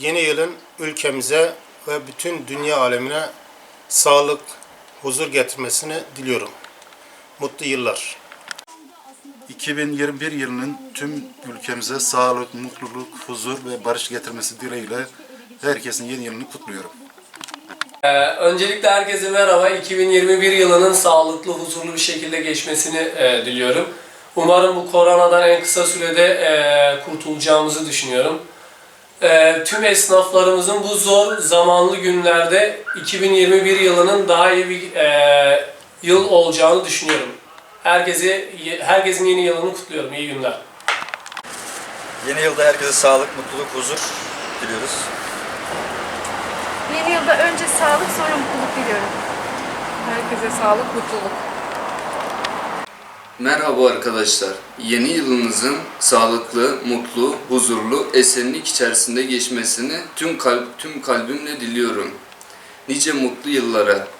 Yeni yılın ülkemize ve bütün dünya alemine sağlık, huzur getirmesini diliyorum. Mutlu yıllar. 2021 yılının tüm ülkemize sağlık, mutluluk, huzur ve barış getirmesi dileğiyle herkesin yeni yılını kutluyorum. Ee, öncelikle herkese merhaba. 2021 yılının sağlıklı, huzurlu bir şekilde geçmesini e, diliyorum. Umarım bu koronadan en kısa sürede e, kurtulacağımızı düşünüyorum. E, tüm esnaflarımızın bu zor zamanlı günlerde 2021 yılının daha iyi bir e, yıl olacağını düşünüyorum. Herkese herkesin yeni yılını kutluyorum. İyi günler. Yeni yılda herkese sağlık, mutluluk, huzur diliyoruz. Yeni yılda önce sağlık sonra mutluluk diliyorum. Herkese sağlık, mutluluk. Merhaba arkadaşlar. Yeni yılınızın sağlıklı, mutlu, huzurlu, esenlik içerisinde geçmesini tüm kalp tüm kalbimle diliyorum. Nice mutlu yıllara,